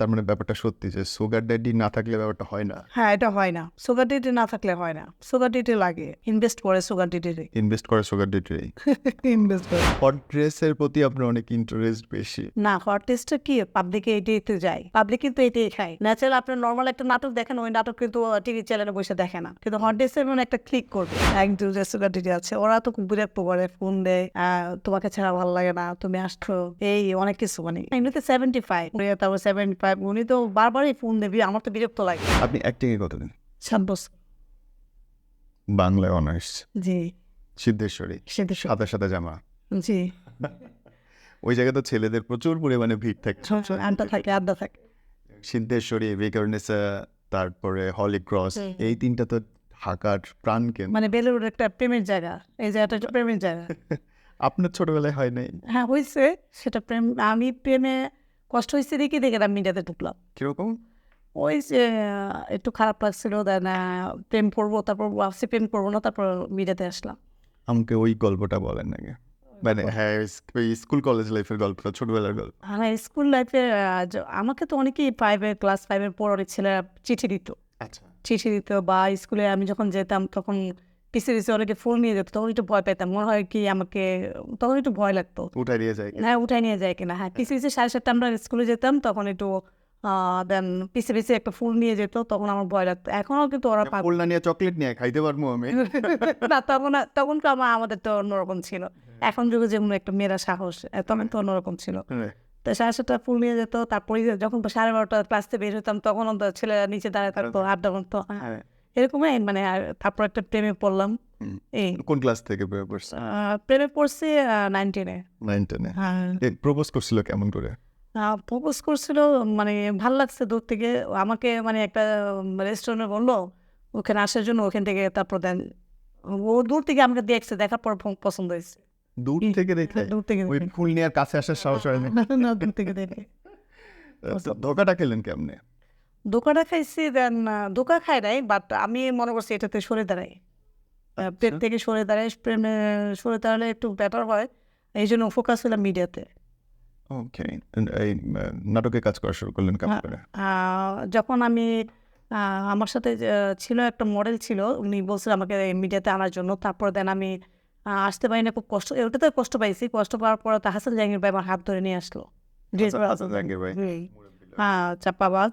তার মানে ব্যাপারটা সত্যি যে সুগার ড্যাডি না থাকলে ব্যাপারটা হয় না। হ্যাঁ এটা হয় না। সুগার ডিটি না থাকলে হয় না। সুগার ডিটি লাগে। ইনভেস্ট করে সুগার ডিটিতে ইনভেস্ট করে সুগার ড্যাডি ইনভেস্ট করে। হট ড্রেসের প্রতি আপনার অনেক ইন্টারেস্ট বেশি। না হট টেস্টটা কি? পাবলিকে এটাইতে যায়। পাবলিক কিন্তু এটাই খায়। ন্যাচারাল আপনার নর্মাল একটা নাটক দেখেন ওই নাটক কিন্তু টিভি চ্যানেলে বসে দেখে না। কিন্তু হট টেস্টের মানে একটা ক্লিক করবে। একদম যে সুগার ডিটি আছে ওরা তো বিরক্ত করে ফোন দেয় তোমাকে ছাড়া ভালো লাগে না তুমি আসছো। এই অনেক কিছু মানে। এমনিতে সেভেন্টি ফাইভ তারপর সেভেন্টি ফাইভ উনি তো বারবারই ফোন দেবি আমার তো বিরক্ত লাগে। আপনি অ্যাক্টিংয়ে কতদিন সাত বছর। বাংলায় অনার্স জি। সিদ্ধেশ্বরী। সাদা সাদা জামা। জি। ওই জায়গায় তো ছেলেদের প্রচুর পরিমাণে ভিড় থাকে। আড্ডা থাকে আড্ডা থাকে। সিদ্ধেশ্বরী তারপরে হলি ক্রস এই তিনটা তো ঢাকার প্রাণ কেন্দ্র। মানে বেলুর একটা প্রেমের জায়গা এই জায়গাটা প্রেমের জায়গা। আপনার ছোটবেলায় হয় নাই? হ্যাঁ হয়েছে সেটা প্রেম আমি প্রেমে কষ্ট হয়েছে দেখে দেখে আমি মিডিয়াতে ঢুকলাম। কীরকম? ওই যে একটু খারাপ লাগছিল দেন প্রেম করব তারপর ভাবছি প্রেম করব না তারপর মিডিয়াতে আসলাম। আমাকে ওই গল্পটা বলেন নাকি মানে হ্যাঁ স্কুল কলেজ লাইফের গল্পটা ছোটবেলার গল্প। আমার স্কুল লাইফে আমাকে তো অনেকেই ফাইভের ক্লাস ফাইভের পর অনেক ছেলেরা চিঠি দিত। আচ্ছা। চিঠি দিত বা স্কুলে আমি যখন যেতাম তখন পিছিয়ে পিছিয়ে অনেকে নিয়ে যেত তখন একটু ভয় পেতাম। মনে হয় কি আমাকে তখন একটু ভয় লাগতো। উঠাই দিয়ে যায় হ্যাঁ উঠাই নিয়ে যায় কিনা। হ্যাঁ পিছিয়ে পিছিয়ে সাড়ে সাতটা আমরা স্কুলে যেতাম তখন একটু দেন পিছিয়ে পিছিয়ে একটা ফুল নিয়ে যেত তখন আমার ভয় লাগতো। এখনও কিন্তু ওরা ফুল না নিয়ে চকলেট নিয়ে খাইতে পারব আমি। না তখন তখন তো আমার আমাদের তো অন্যরকম ছিল। এখন যুগে যেমন একটা মেয়েরা সাহস তখন তো অন্যরকম ছিল। হ্যাঁ। তো সাড়ে সাতটা ফুল নিয়ে যেত তারপরে যখন সাড়ে বারোটা ক্লাস থেকে বের হতাম তখন তো ছেলেরা নিচে দাঁড়িয়ে থাকতো আড্ডা করতো হ্যাঁ, এরকমই মানে তারপর একটা প্রেমে পড়লাম। এই। কোন ক্লাস থেকে বের পড়ছে? প্রেমে পড়ছি নাইন টেনে হ্যাঁ। প্রপোজ করছিল কেমন করে? প্রপোজ করছিল মানে ভালো লাগছে দূর থেকে। আমাকে মানে একটা রেস্টুরেন্টে বলল ওখানে আসার জন্য ওখান থেকে তারপর দেন। ও দূর থেকে আমাকে দেখছে দেখার পর পছন্দ হয়েছে। দূর থেকে দেখে? দূর থেকে ওই ফুল নিয়ে কাছে আসার সাহস হয় না। না দূর থেকে দেখে। ধোকাটা খেলেন কেমনে? দোকাটা খাইছি দেন দোকা খায় নাই বাট আমি মনে করছি এটাতে সরে দাঁড়াই আহ, পেট থেকে সরে দাঁড়াই প্রেমে সরে দাঁড়ালে একটু বেটার হয় এই জন্য ফোকাস হলাম মিডিয়াতে ওকে এই নাটকে কাজ করা শুরু করলেন হ্যাঁ। যখন আমি আমার সাথে ছিল একটা মডেল ছিল উনি বলছিল আমাকে মিডিয়াতে আনার জন্য তারপর দেন আমি আসতে পারি না খুব কষ্ট ওটাতে কষ্ট পাইছি কষ্ট পাওয়ার পর তা হাসান জাহাঙ্গীর ভাই আমার হাত ধরে নিয়ে আসলো। ড্রেস। হ্যাঁ চাপাবাজ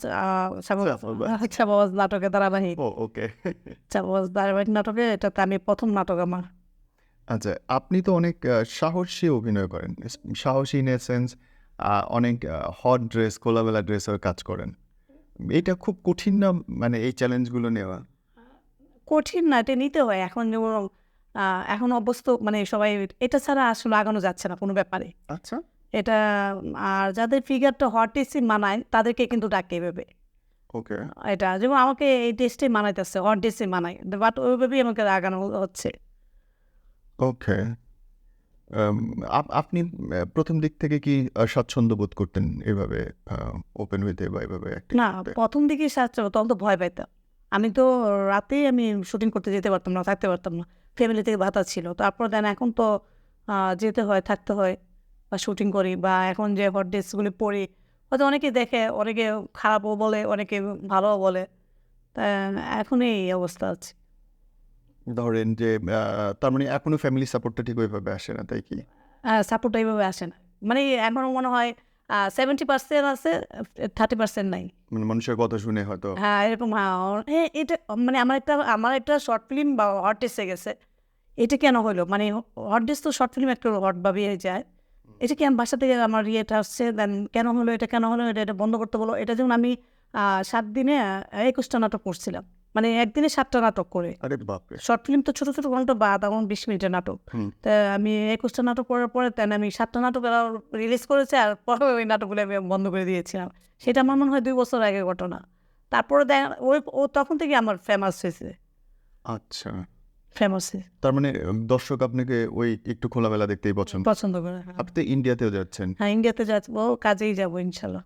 চাপাবাজ নাটকে ধারাবাহিক ওকে। চাপাবাজ ধারাবাহিক নাটকে এটাতে আমি প্রথম নাটক আমার। আচ্ছা আপনি তো অনেক সাহসী অভিনয় করেন। সাহসী ইন এ সেন্স অনেক হট ড্রেস খোলামেলা ড্রেসের কাজ করেন। এটা খুব কঠিন না মানে এই চ্যালেঞ্জগুলো নেওয়া? কঠিন না এটা নিতে হয়। এখন যেমন এখন অভ্যস্ত মানে সবাই এটা ছাড়া আসলে আগানো যাচ্ছে না কোনো ব্যাপারে। আচ্ছা। এটা আর যাদের ফিগারটা হট টেস্টে মানায় তাদেরকে কিন্তু ডাকে এভাবে। ওকে। এটা যেমন আমাকে এই টেস্টে মানাইতেছে হট টেস্টে মানায় বাট ওইভাবেই আমাকে আগানো হচ্ছে। ওকে। আপনি প্রথম দিক থেকে কি স্বাচ্ছন্দ্য বোধ করতেন এভাবে ওপেন হইতে বা এভাবে না প্রথম দিকে সাহায্য তখন তো ভয় পাইতাম। আমি তো রাতেই আমি শুটিং করতে যেতে পারতাম না থাকতে পারতাম না। ফ্যামিলি থেকে ভাতা ছিল। তারপর দেন এখন তো যেতে হয় থাকতে হয়। বা শুটিং করি বা এখন যে হট ড্রেসগুলি পরি হয়তো অনেকে দেখে অনেকে খারাপও বলে অনেকে ভালোও বলে। তা এখন এই অবস্থা আছে। ধরেন যে তার মানে এখনও ফ্যামিলি সাপোর্টটা ঠিক ওইভাবে আসে না তাই কি? সাপোর্ট এইভাবে আসে না। মানে এখনও মনে হয় সেভেন্টি পার্সেন্ট আছে থার্টি পার্সেন্ট নাই। মানে মানুষের কথা শুনে হয়তো। হ্যাঁ এরকম হ্যাঁ এটা মানে আমার একটা আমার একটা শর্ট ফিল্ম বা হট এসে গেছে। এটা কেন হলো? মানে হট ডেস তো শর্ট ফিল্ম একটু হট ভাবে যায়। এটা কি আমার বাসা থেকে আমার ইয়েটা আসছে? দেন কেন হলো? এটা কেন হলো? এটা এটা বন্ধ করতে বলো। এটা যেমন আমি সাত দিনে একুশটা নাটক করছিলাম। মানে একদিনে সাতটা নাটক করে। শর্ট ফিল্ম তো ছোটো ছোটো ঘণ্টা বা তখন বিশ মিনিটের নাটক। তা আমি একুশটা নাটক করার পরে তেন আমি সাতটা নাটক রিলিজ করেছে আর পরে ওই নাটকগুলো আমি বন্ধ করে দিয়েছিলাম। সেটা আমার মনে হয় দুই বছর আগের ঘটনা। তারপরে দেখ ওই ও তখন থেকে আমার ফেমাস হয়েছে। আচ্ছা। ফেমাস তার মানে দর্শক আপনাকে ওই একটু খোলামেলা দেখতেই পছন্দ। পছন্দ করে হ্যাঁ। আপনি তো ইন্ডিয়াতেও যাচ্ছেন? হ্যাঁ ইন্ডিয়াতে যাব কাজেই যাব ইনশাল্লাহ।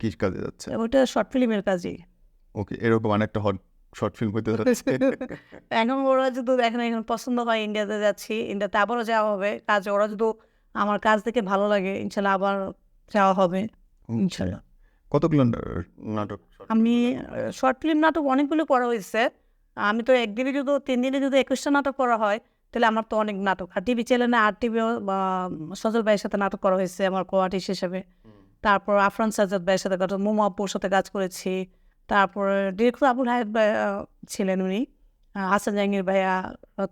কি কাজে যাচ্ছে? ওইটা শর্ট ফিল্মের কাজেই। ওকে এরকম অনেকটা হট শর্ট ফিল্ম হইতে যাচ্ছে। এখন ওরা যদি এখন এখন পছন্দ হয় ইন্ডিয়াতে যাচ্ছি। ইন্ডিয়াতে আবারও যাওয়া হবে। কাজ ওরা যদি আমার কাজ দেখে ভালো লাগে ইনশাল্লাহ আবার যাওয়া হবে ইনশাল্লাহ। কতগুলো নাটক আমি শর্ট ফিল্ম নাটক অনেকগুলো করা হয়েছে। আমি তো একদিনে যদি তিন দিনে যদি একুশটা নাটক করা হয় তাহলে আমার তো অনেক নাটক। আর টিভি চ্যানেলে আর টিভিও বা সজল ভাইয়ের সাথে নাটক করা হয়েছে আমার কো আর্টিস্ট হিসেবে তারপর আফরান সাজাদ ভাইয়ের সাথে কাজ মোমো আপুর সাথে কাজ করেছি। তারপর ডিরেক্টর আবুল হায়াত ভাই ছিলেন উনি। হাসান জাহাঙ্গীর ভাইয়া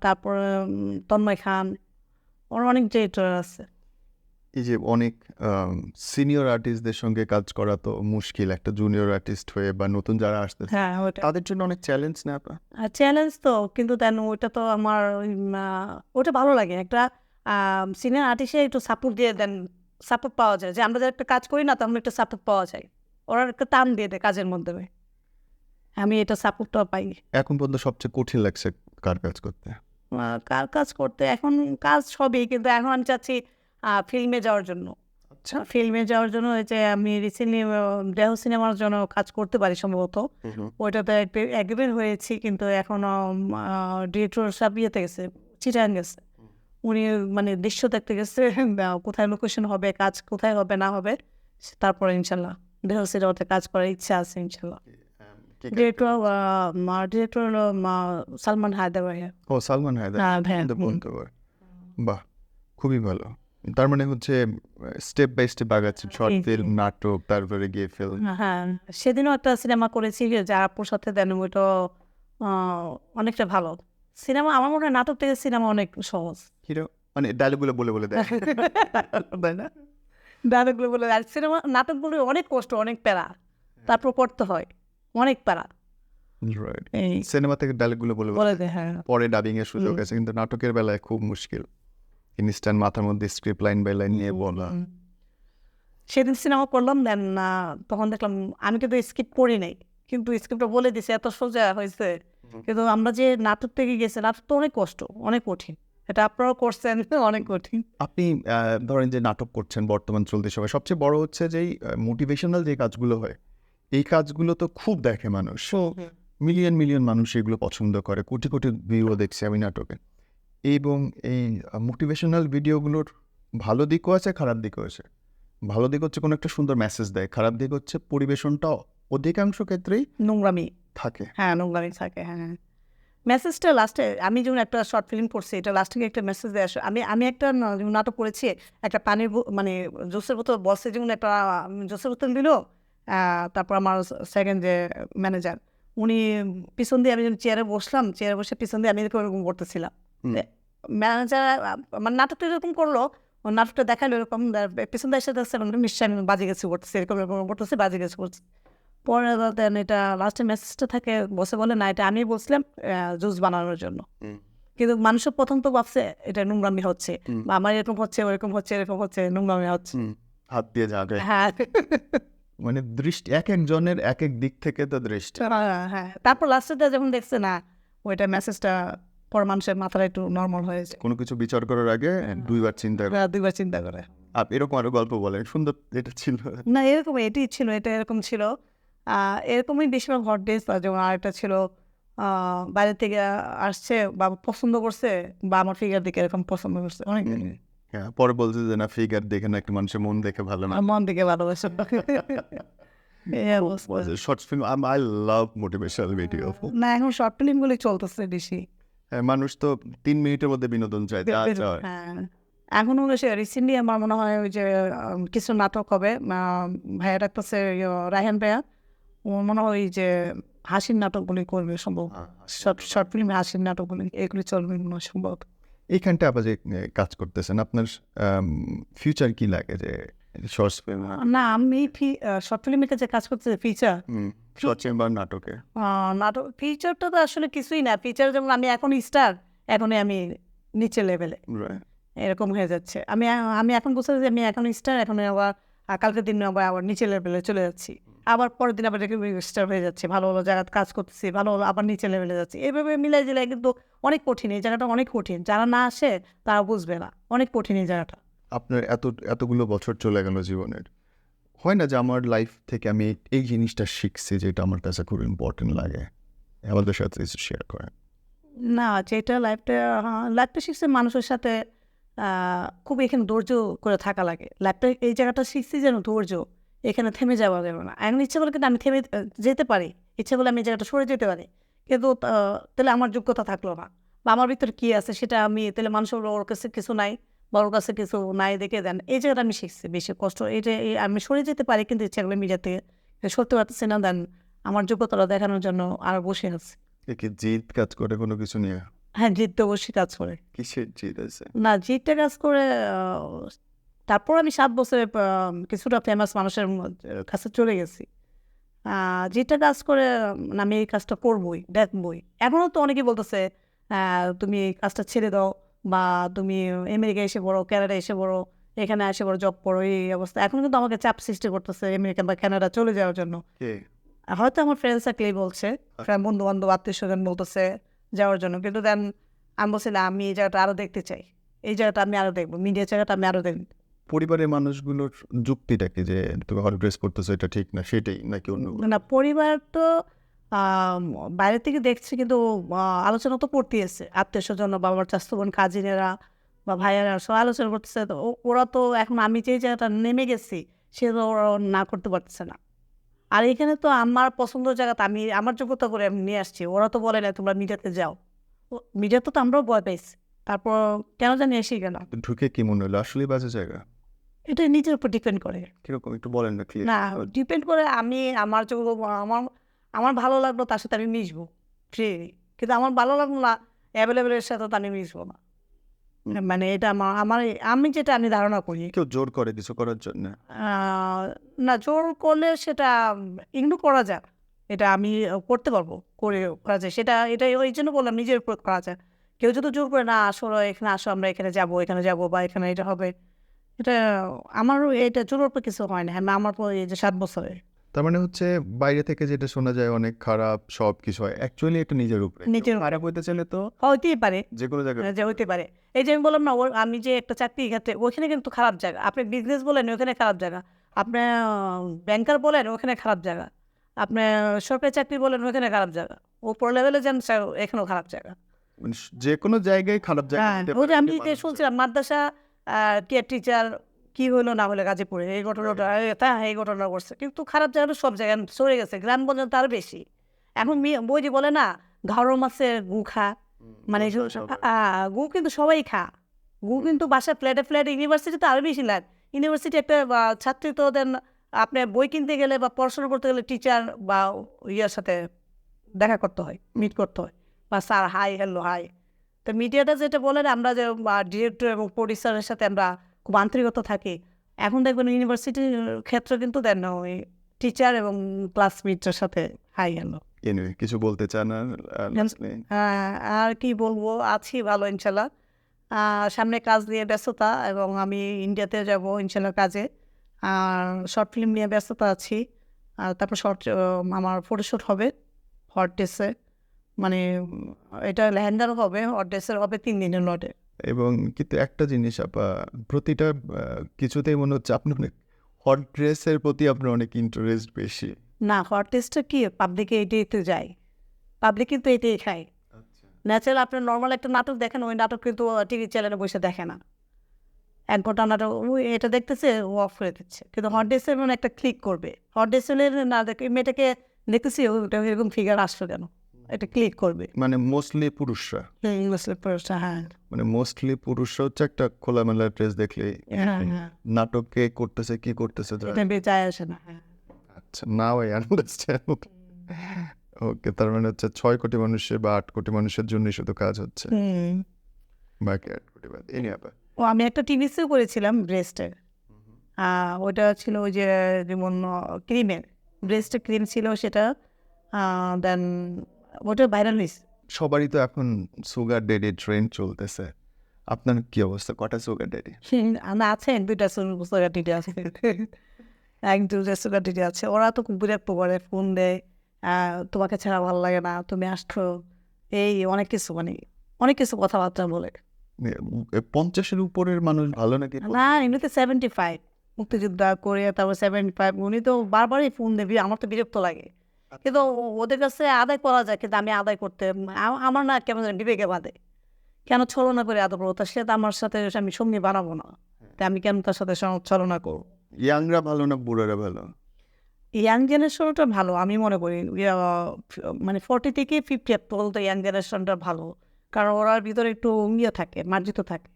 তারপর তন্ময় খান। ওর অনেক ডিরেক্টর আছে। এই যে অনেক সিনিয়র আর্টিস্টদের সঙ্গে কাজ করা তো মুশকিল একটা জুনিয়র আর্টিস্ট হয়ে বা নতুন যারা আসতেছে। হ্যাঁ তাদের জন্য অনেক চ্যালেঞ্জ না আপনার? চ্যালেঞ্জ তো কিন্তু দেন ওটা তো আমার ওটা ভালো লাগে। একটা সিনিয়র আর্টিস্টে একটু সাপোর্ট দিয়ে দেন সাপোর্ট পাওয়া যায়। যে আমরা যে একটা কাজ করি না তো আমরা একটা সাপোর্ট পাওয়া যায়। ওরা একটা টান দিয়ে দেয় কাজের মাধ্যমে। আমি এটা সাপোর্টটা পাই এখন পর্যন্ত সবচেয়ে কঠিন লাগছে কার কাজ করতে? কার কাজ করতে? এখন কাজ সবই কিন্তু এখন আমি চাচ্ছি ফিল্মে যাওয়ার জন্য। আচ্ছা। ফিল্মে যাওয়ার জন্য যে আমি রিসেন্টলি দেহ সিনেমার জন্য কাজ করতে পারি সম্ভবত। ওইটাতে অ্যাগ্রিমেন্ট হয়েছি কিন্তু এখনও ডিরেক্টর সাহেব ইয়েতে গেছে চিটান গেছে। উনি মানে দৃশ্য দেখতে গেছে কোথায় লোকেশন হবে কাজ কোথায় হবে না হবে তারপরে ইনশাল্লাহ দেহ সিনেমাতে কাজ করার ইচ্ছা আছে ইনশাল্লাহ। ডিরেক্টর ডিরেক্টর সালমান হায়দার ভাইয়া। ও সালমান হায়দার হ্যাঁ পারে বাহ খুবই ভালো। তার মানে হচ্ছে স্টেপ বাই স্টেপ আগাচ্ছে শর্ট। ফিল্ম নাটক তারপরে গিয়ে ফিল্ম হ্যাঁ সেদিনও একটা সিনেমা করেছি যে আপুর সাথে দেন ওইটা অনেকটা ভালো। সিনেমা আমার মনে হয় নাটক থেকে সিনেমা অনেক সহজ। হিরো মানে ডায়লগুলো বলে বলে দেয়। তাই না? ডায়লগগুলো বলে আর সিনেমা নাটকগুলো অনেক কষ্ট অনেক প্যারা। তারপর করতে হয়। অনেক প্যারা। সিনেমা থেকে ডায়লগুলো বলে বলে বলে দে হ্যাঁ। পরে ডাবিং এর সুযোগ আছে কিন্তু নাটকের বেলায় খুব মুশকিল। ইনস্ট্যান্ট মাথার মধ্যে স্ক্রিপ্ট লাইন বাই লাইন নিয়ে বলা। সেদিন সিনেমা করলাম দেন তখন দেখলাম আমি কিন্তু স্কিপ করি নাই কিন্তু স্ক্রিপ্টটা বলে দিছে এত সোজা হয়েছে। কিন্তু আমরা যে নাটক থেকে গেছি নাটক তো অনেক কষ্ট অনেক কঠিন। এটা আপনারাও করছেন অনেক কঠিন। আপনি ধরেন যে নাটক করছেন বর্তমান চলতি সময় সবচেয়ে বড় হচ্ছে যে মোটিভেশনাল যে কাজগুলো হয় এই কাজগুলো তো খুব দেখে মানুষ। মিলিয়ন মিলিয়ন মানুষ এগুলো পছন্দ করে কোটি কোটি ভিডিও দেখছি আমি নাটকে। এবং এই মোটিভেশনাল ভিডিওগুলোর ভালো দিকও আছে খারাপ দিকও আছে। ভালো দিক হচ্ছে কোনো একটা সুন্দর মেসেজ দেয় খারাপ দিক হচ্ছে পরিবেশনটা অধিকাংশ ক্ষেত্রেই নোংরামি। থাকে। হ্যাঁ নোংরামি থাকে হ্যাঁ হ্যাঁ। মেসেজটা লাস্টে আমি যেমন একটা শর্ট ফিল্ম করছি এটা লাস্টে একটা মেসেজ দেয় আসে। আমি আমি একটা নাটক করেছি একটা পানির মানে জোসের বোতল বসে যেমন একটা জোসের বোতল দিল তারপর আমার সেকেন্ড যে ম্যানেজার উনি পিছন দিয়ে আমি যখন চেয়ারে বসলাম চেয়ারে বসে পিছন দিয়ে আমি এরকম এরকম করতেছিলাম। ম্যানেজার মানে নাটকটা এরকম করল ও নাটকটা দেখাল এরকম পিছন দিয়ে এসে দেখছে মানে নিশ্চয়ই আমি বাজে গেছি করতেছি এরকম এরকম করতেছি বাজে গেছি করছি পরে দেন এটা লাস্টে মেসেজটা থাকে বসে বলে না এটা আমি বলছিলাম জুস বানানোর জন্য। কিন্তু মানুষের প্রথম তো ভাবছে এটা নোংরামি হচ্ছে। বা আমার এরকম হচ্ছে ওরকম হচ্ছে এরকম হচ্ছে নোংরামি হচ্ছে। হাত দিয়ে যাবে হ্যাঁ। মানে দৃষ্টি এক একজনের এক এক দিক থেকে তো দৃষ্টি। হ্যাঁ, হ্যাঁ তারপর লাস্টে যখন দেখছে না ওইটা মেসেজটা পর মানুষের মাথাটা একটু নর্মাল হয়েছে কোনো কিছু বিচার করার আগে দুইবার চিন্তা করে দুইবার চিন্তা করে। আপ এরকম আরও গল্প বলেন সুন্দর এটা ছিল। না এরকম এটাই ছিল এটা এরকম ছিল। এরকমই বেশিরভাগ হট ডেস যেমন আরেকটা ছিল বাইরে থেকে আসছে বা পছন্দ করছে বা আমার ফিগার দিকে এরকম পছন্দ করছে অনেক হ্যাঁ পরে বলছে যে না ফিগার দেখে না একটা মানুষের মন দেখে ভালো না। মন দেখে ভালোবাসে। Short film I love motivational video না এখন শর্ট ফিল্মগুলি চলতেছে বেশি। হ্যাঁ মানুষ তো তিন মিনিটের মধ্যে বিনোদন চায় হ্যাঁ। এখনও সে রিসেন্টলি আমার মনে হয় ওই যে কিছু নাটক হবে ভাইয়া ডাকতেছে রায়হান ভাইয়া ও মনে হয় যে হাসির নাটকগুলি করবে সম্ভব। শর্ট শর্ট ফিল্ম হাসির নাটকগুলি এগুলি চলবে সম্ভব। এইখানটা আবার যে কাজ করতেছেন আপনার ফিউচার কি লাগে? যে শর্ট ফিল্ম না আমি শর্ট ফিল্মের যে কাজ করতে ফিচার শর্ট চেম্বার নাটকে। নাটক ফিচারটা তো আসলে কিছুই না। ফিচার যেমন আমি এখন স্টার এখনই আমি নিচে লেভেলে এরকম হয়ে যাচ্ছে। আমি আমি এখন বুঝতে পারছি আমি এখন স্টার এখন আবার কালকের দিন আবার আবার নিচে লেভেলে চলে যাচ্ছি। আবার পরের দিন আবার স্টার হয়ে যাচ্ছে। ভালো ভালো জায়গায় কাজ করতেছি ভালো ভালো আবার নিচে লেভেলে যাচ্ছি। এইভাবে মিলাই জিলাই কিন্তু অনেক কঠিন। এই জায়গাটা অনেক কঠিন। যারা না আসে তারা বুঝবে না। অনেক কঠিন এই জায়গাটা। আপনার এত, এতগুলো বছর চলে গেল জীবনের। হয় না যে আমার লাইফ থেকে আমি এই- জিনিসটা শিখছি যেটা আমার কাছে খুব ইম্পর্টেন্ট লাগে। আমাদের সাথে শেয়ার করেন। না, যেটা লাইফটা লাইফটা শিখছে মানুষের সাথে খুব এখানে ধৈর্য করে থাকা লাগে। লাইফটা এই জায়গাটা শিখছি যেন ধৈর্য, এখানে থেমে যাওয়া যাবে না। এখন ইচ্ছে করলে কিন্তু আমি থেমে যেতে পারি। ইচ্ছে করলে আমি এই জায়গাটা সরে যেতে পারি। কিন্তু তাহলে আমার যোগ্যতা থাকল না। বা আমার ভিতরে কী আছে সেটা আমি, তাহলে মানুষের ওর কাছে কিছু নাই। বা ওর কাছে কিছু নাই দেখে দেন। এই জায়গাটা আমি শিখছি বেশি কষ্ট। এটা আমি সরে যেতে পারি কিন্তু ইচ্ছে করলে মিডিয়া থেকে সরতে পারতেছি না। দেন আমার যোগ্যতাটা দেখানোর জন্য আর বসে আছি। জিদ কাজ করে কোনো কিছু নিয়ে? হ্যাঁ অবশ্যই কাজ করে। কিসের জিদ আছে না কাজ করে তারপর আমি সাত বছরে কিছুটা ফেমাস মানুষের কাছে চলে গেছি। আহ, জিতটা কাজ করে উম, আমি এই কাজটা করবই দেখবই। এখনও তো অনেকেই বলতেছে আহ, তুমি এই কাজটা ছেড়ে দাও। বা তুমি আমেরিকা এসে পড়ো কানাডা এসে পড়ো এখানে এসে পড়ো জব করো এই অবস্থা। এখন কিন্তু আমাকে চাপ সৃষ্টি করতেছে আমেরিকা বা কানাডা চলে যাওয়ার জন্য। হয়তো আমার ফ্রেন্ড সার্কেলই বলছে ফ্রেন্ড বন্ধু বান্ধব আত্মীয় স্বজন বলতেছে যাওয়ার জন্য। কিন্তু দেন আমি বলছি না আমি এই জায়গাটা আরও দেখতে চাই। এই জায়গাটা আমি আরও দেখব মিডিয়া জায়গাটা আমি আরও দেখব। পরিবারের মানুষগুলোর যুক্তিটা কি? যে তুমি হট ড্রেস করতেছো এটা ঠিক না সেটাই নাকি অন্য না পরিবার তো বাইরে থেকে দেখছি কিন্তু আলোচনা তো করতেই আছে। আত্মীয় স্বজন বা আমার চাস্ত বোন কাজিনেরা বা ভাইয়েরা সব আলোচনা করতেছে। তো ওরা তো এখন আমি যে জায়গাটা নেমে গেছি সে তো ওরা না করতে পারতেছে না। আর এখানে তো আমার পছন্দের জায়গাতে আমি আমার যোগ্যতা করে আমি নিয়ে আসছি। ওরা তো বলে না তোমরা মিডিয়াতে যাও। মিডিয়াতে তো আমরাও ভয় পাইছি। তারপর কেন জানি এসে গেল। ঢুকে কি মনে হলো? আসলে বাজে জায়গা? এটা নিজের উপর ডিপেন্ড করে। কীরকম? একটু বলেন না না ডিপেন্ড করে আমি আমার যোগ্য আমার আমার ভালো লাগল তার সাথে আমি মিশবো ফ্রি কিন্তু আমার ভালো লাগল না অ্যাভেলেবেলের সাথে তো আমি মিশবো না। মানে এটা আমার আমার আমি যেটা আমি ধারণা করি। কেউ জোর করে কিছু করার জন্য? না জোর করলে সেটা ইগনোর করা যায় এটা আমি করতে পারব করে করা যায়। সেটা এটা ওই জন্য বললাম নিজের উপর করা যায় কেউ যদি জোর করে না আসো এখানে আসো আমরা এখানে যাব এখানে যাব বা এখানে এটা হবে। এটা আমারও এটা জোর উপর কিছু হয় না। আমি আমার এই যে সাত বছরে তার মানে হচ্ছে বাইরে থেকে যেটা শোনা যায় অনেক খারাপ সব কিছু হয়। অ্যাকচুয়ালি এটা নিজের উপরে। নিজের খারাপ হইতে চাইলে তো হইতেই পারে। যে কোনো জায়গায় যে হইতে পারে। এই যে আমি বললাম না আমি যে একটা চাকরি ক্ষেত্রে ওখানে কিন্তু খারাপ জায়গা। আপনি বিজনেস বলেন ওখানে খারাপ জায়গা। আপনি ব্যাংকার বলেন ওখানে খারাপ জায়গা। আপনি সরকারি চাকরি বলেন ওখানে খারাপ জায়গা। উপর লেভেলে যান এখানেও খারাপ জায়গা। মানে যে কোনো জায়গায় খারাপ জায়গা হ্যাঁ আমি শুনছিলাম মাদ্রাসা টিয়ার টিচার কি হলো না হলো গাজীপুরে এই ঘটনাটা তা এই ঘটনা করছে। কিন্তু খারাপ জায়গাটা সব জায়গায় সরে গেছে গ্রাম পর্যন্ত আরও বেশি। এখন বই যে বলে না ঘাড়ো মাছের গু খা। মানে গু কিন্তু সবাই খা। গু কিন্তু বাসায় ফ্ল্যাটে ফ্ল্যাটে ইউনিভার্সিটিতে আরও বেশি লাগ ইউনিভার্সিটি একটা ছাত্রী তো দেন আপনি বই কিনতে গেলে বা পড়াশোনা করতে গেলে টিচার বা ইয়ার সাথে দেখা করতে হয় মিট করতে হয়। বা স্যার হাই হ্যালো হাই তো মিডিয়াটা যেটা বলেন আমরা যে ডিরেক্টর এবং প্রডিউসারের সাথে আমরা খুব আন্তরিকতা থাকি। এখন দেখবেন ইউনিভার্সিটির ক্ষেত্রে কিন্তু দেন না ওই টিচার এবং ক্লাসমেটের সাথে হাই হ্যালো কিছু বলতে চান আর? হ্যাঁ, আর কি বলব? আছি ভালো ইনশাল্লাহ সামনে কাজ নিয়ে ব্যস্ততা এবং আমি ইন্ডিয়াতে যাব ইনশাল্লাহ কাজে। আর শর্ট ফিল্ম নিয়ে ব্যস্ততা আছি। আর তারপর শর্ট আমার ফটোশ্যুট হবে হট ড্রেসে মানে এটা লেহেঙ্গারও হবে হট ড্রেসের হবে তিন দিনের লটে এবং কিন্তু একটা জিনিস আপা প্রতিটা কিছুতেই মনে হচ্ছে আপনি অনেক হট ড্রেসের প্রতি আপনার অনেক ইন্টারেস্ট বেশি। না হট ড্রেসটা কি পাবলিকে এটাইতে যায়। পাবলিক কিন্তু এটাই খায়। ন্যাচারাল আপনার নর্মাল একটা নাটক দেখেন ওই নাটক কিন্তু টিভি চ্যানেলে বসে দেখে না। এক ঘণ্টা নাটক ওই এটা দেখতেছে ও অফ করে দিচ্ছে। কিন্তু হট ড্রেসের মানে একটা ক্লিক করবে। হট ড্রেসের না দেখে মেয়েটাকে দেখতেছি ওটা এরকম ফিগার আসলো কেন? এটা ক্লিক করবে। মানে মোস্টলি পুরুষরা? ইংলিশের পড়ছে হ্যাঁ। মানে মোস্টলি পুরুষরা হচ্ছে একটা খোলামেলা ড্রেস দেখলে হ্যাঁ হ্যাঁ। নাটকে করতেছে কি করতেছে এটা বেশ যায় আসে না হ্যাঁ। আচ্ছা নাও আই আন্ডারস্ট্যান্ড ওকে তার মানে হচ্ছে ছয় কোটি মানুষের বা আট কোটি মানুষের জন্যই শুধু কাজ হচ্ছে। হুম। বাকি আট কোটি বাদ। এ নিয়ে আপা ও আমি একটা টিভি শো করেছিলাম ব্রেস্টের ওটা ছিল ওই যে যেমন ক্রিমের ব্রেস্টের ক্রিম ছিল সেটা দেন ওটা ভাইরাল হয়েছে সবারই তো এখন সুগার ডেডি ট্রেন্ড চলতেছে। আপনার কি অবস্থা? কটা সুগার ডেডি আমার আছে দুইটা সুগার টিটি আছে। এক দুটা সুগার টিটি আছে। ওরা তো বিরক্ত করে ফোন দেয়। তোমাকে ছাড়া ভালো লাগে না তুমি আসছো। এই অনেক কিছু মানে অনেক কিছু কথাবার্তা বলে। পঞ্চাশের উপরের মানুষ ভালো নাকি না এমনিতে সেভেন্টি ফাইভ মুক্তিযোদ্ধা করে তারপর সেভেন্টি ফাইভ উনি তো বারবারই ফোন দেবি আমার তো বিরক্ত লাগে। কিন্তু ওদের কাছে আদায় করা যায় কিন্তু আমি আদায় করতে আমার না কেমন জানি বিবেকে বাদে কেন ছলনা করে আদর করব? সে তো আমার সাথে আমি সঙ্গী বানাবো না। তা আমি কেন তার সাথে ছলনা করব? ইয়াংরা ভালো না বুড়োরা ভালো? ইয়াং জেনারেশনটা ভালো আমি মনে করি। মানে ফর্টি থেকে ফিফটি পর্যন্ত ইয়াং জেনারেশনটা ভালো। কারণ ওরার ভিতরে একটু ইয়ে থাকে মার্জিত থাকে।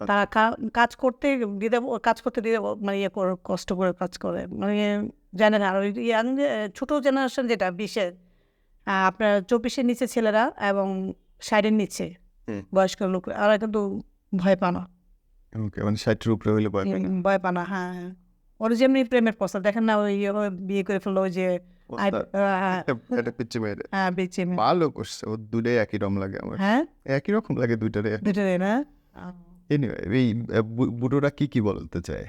তারা কাজ করতে দিতে কাজ করতে দিতে মানে ইয়ে কষ্ট করে কাজ করে। মানে জানে না আর ওই ইয়াং ছোটো জেনারেশন যেটা বিশের আপনার চব্বিশের নিচে ছেলেরা এবং ষাটের নিচে বয়স্ক লোক ওরা কিন্তু ভয় পানা ওকে মানে ষাটের উপরে হইলে ভয় পায়। ভয় পানা হ্যাঁ হ্যাঁ। ওর যেমনি প্রেমের প্রস্তাব দেখেন না ওই ইয়ে বিয়ে করে ফেলল যে হ্যাঁ, পিচ্ছি মেয়েরে। হ্যাঁ। ভালো করছে ও দুটাই একই রকম লাগে আমার। হ্যাঁ? একই রকম লাগে দুইটারে দুটোই না? এই বু- বুড়োরা কি কি বলতে চায়?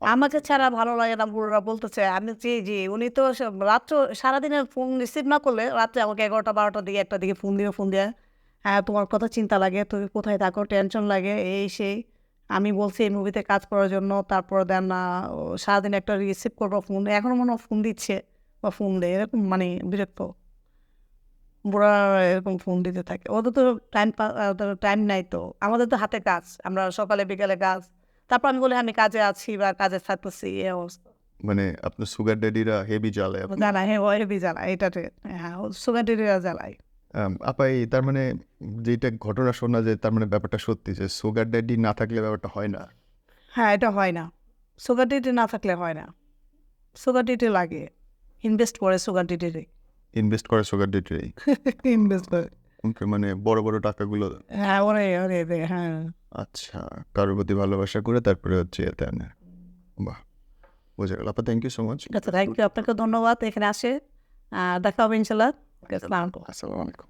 আমাকে ছাড়া ভালো লাগে না বুড়োরা বলতে চায়। আমি যে জি উনি তো রাত্র সারাদিনের ফোন রিসিভ না করলে রাত্রে আমাকে এগারোটা, বারোটার দিকে একটা দিকে ফোন দিয়ে ফোন দিয়ে হ্যাঁ তোমার কথা চিন্তা লাগে, তুমি কোথায় থাকো, টেনশন লাগে, এই, সেই। আমি বলছি এই মুভিতে কাজ করার জন্য, তারপর দেন না সারাদিন একটা রিসিভ করব ফোন। এখনও মনে ফোন দিচ্ছে বা ফোন দেয়, এরকম মানে বিরক্ত। বুড়া এরকম ফোন দিতে থাকে। ওদের তো টাইম টাইম নাই তো। আমাদের তো হাতে কাজ। আমরা সকালে বিকালে কাজ। তারপর আমি বলি আমি কাজে আছি বা কাজে থাকতেছি। এই অবস্থা। মানে আপনার সুগার ড্যাডিরা হেভি জ্বালে আপনার। জানা হ্যাঁ ওই হেবি জ্বালায়। এটাতে হ্যাঁ সুগার ডেরিয়া জ্বালায়। আম, আপা এই তার মানে যেটা ঘটনা শোনা যায় তার মানে ব্যাপারটা সত্যি যে সুগার ড্যাডি না থাকলে ব্যাপারটা হয় না। হ্যাঁ এটা হয় না। সুগার ডিটি না থাকলে হয় না। সুগার ডিটি লাগে। ইনভেস্ট করে সুগার ডিটিতে ইনভেস্ট করে সুগার ডেটে ইনভেস্ট করে। মানে বড় বড় টাকাগুলো হ্যাঁ ওরে ওরে হ্যাঁ। আচ্ছা কারোর প্রতি ভালোবাসা করে তারপরে হচ্ছে এতে আনে। বাহ বোঝা গেল। আপা থ্যাংক ইউ সো মাচ আচ্ছা থ্যাংক ইউ আপনাকে ধন্যবাদ। এখানে আসে। দেখা হবে ইনশাল্লাহ। আসসালামু আসসালামু আলাইকুম।